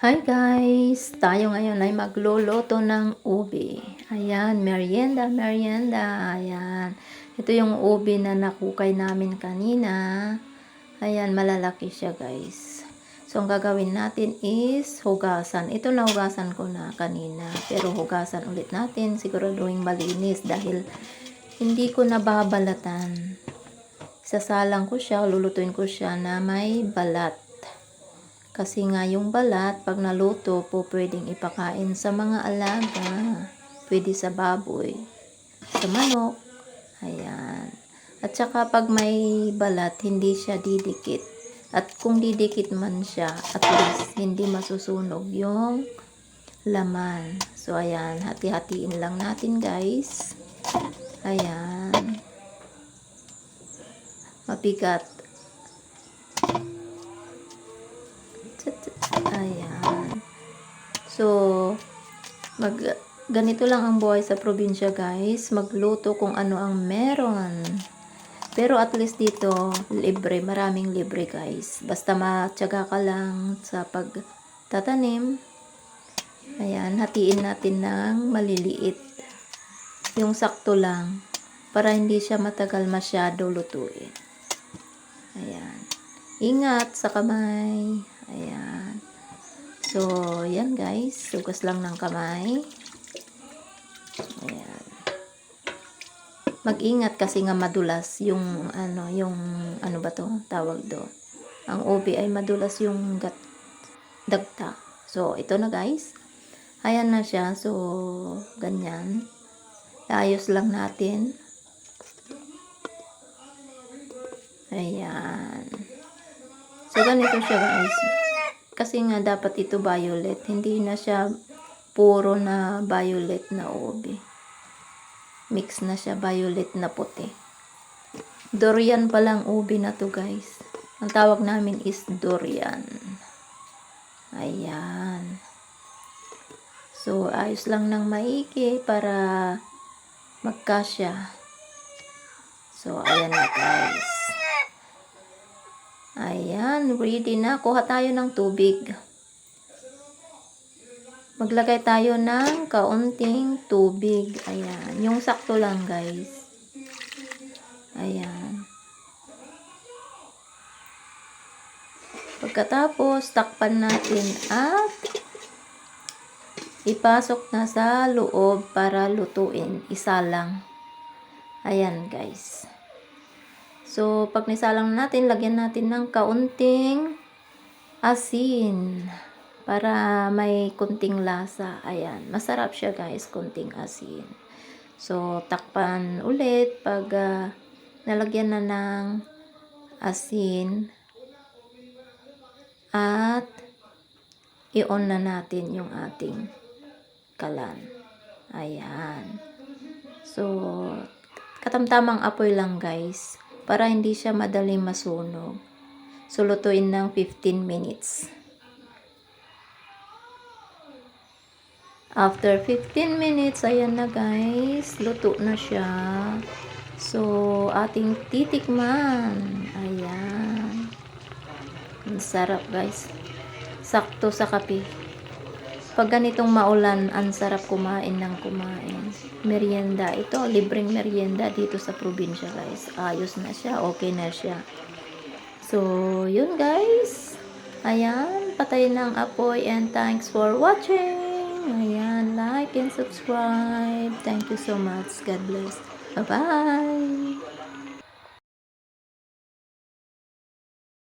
Hi guys! Tayo ngayon ay magluluto ng ubi. Ayan, merienda, merienda. Ayan. Ito yung ubi na nakukay namin kanina. Ayan, malalaki siya guys. So, ang gagawin natin is hugasan. Ito na hugasan ko na kanina. Pero hugasan ulit natin. Siguraduhin malinis dahil hindi ko nababalatan. Sasalang ko siya, lulutuin ko siya na may balat. Kasi nga yung balat, pag naluto po, pwedeng ipakain sa mga alaga. Pwede sa baboy, sa manok. Ayan. At saka pag may balat, hindi siya didikit. At kung didikit man siya, at least hindi masusunog yung laman. So, ayan. Hati-hatiin lang natin, guys. Ayan. Mabigat. Ayan. So, mag ganito lang ang buhay sa probinsya, guys. Magluto kung ano ang meron. Pero at least dito, libre, maraming libre, guys. Basta matyaga ka lang sa pagtatanim. Ayan, hatiin natin ng maliliit. Yung sakto lang para hindi siya matagal masyado lutuin. Ayan. Ingat sa kamay. Ayan. So, yan guys. Sugas lang ng kamay. Ayan. Mag-ingat kasi nga madulas yung ano, yung ano ba to? Tawag do. Ang ubi ay madulas yung gat, dagta. So, ito na guys. Ayan na siya. So, ganyan. Ayos lang natin. Ayan. So, ganito siya guys. Kasi nga dapat ito violet. Hindi na siya puro na violet na ubi. Mix na siya violet na puti. Durian palang ubi na to guys. Ang tawag namin is durian. Ayan. So, ayos lang ng maiki para magkasya. So, ayan na guys. Ayan, ready na. Kuha tayo ng tubig. Maglagay tayo ng kaunting tubig. Ayan. Yung sakto lang, guys. Ayan. Pagkatapos, takpan natin at ipasok na sa loob para lutuin. Isa lang. Ayan, guys. So, pag nisalang natin, lagyan natin ng kaunting asin para may kunting lasa. Ayan, masarap siya guys, kunting asin. So, takpan ulit pag uh, nalagyan na ng asin at i-on na natin yung ating kalan. Ayan. So, katamtamang apoy lang guys para hindi siya madaling masunog. So, lutuin ng 15 minutes. After 15 minutes, ayan na guys, luto na siya. So, ating titikman. Ayan. Ang sarap guys. Sakto sa kape. Pag ganitong maulan, ang sarap kumain ng kumain. Merienda. Ito, libreng merienda dito sa probinsya guys. Ayos na siya. Okay na siya. So, yun guys. Ayan. Patay ng apoy and thanks for watching. Ayan. Like and subscribe. Thank you so much. God bless. Bye-bye.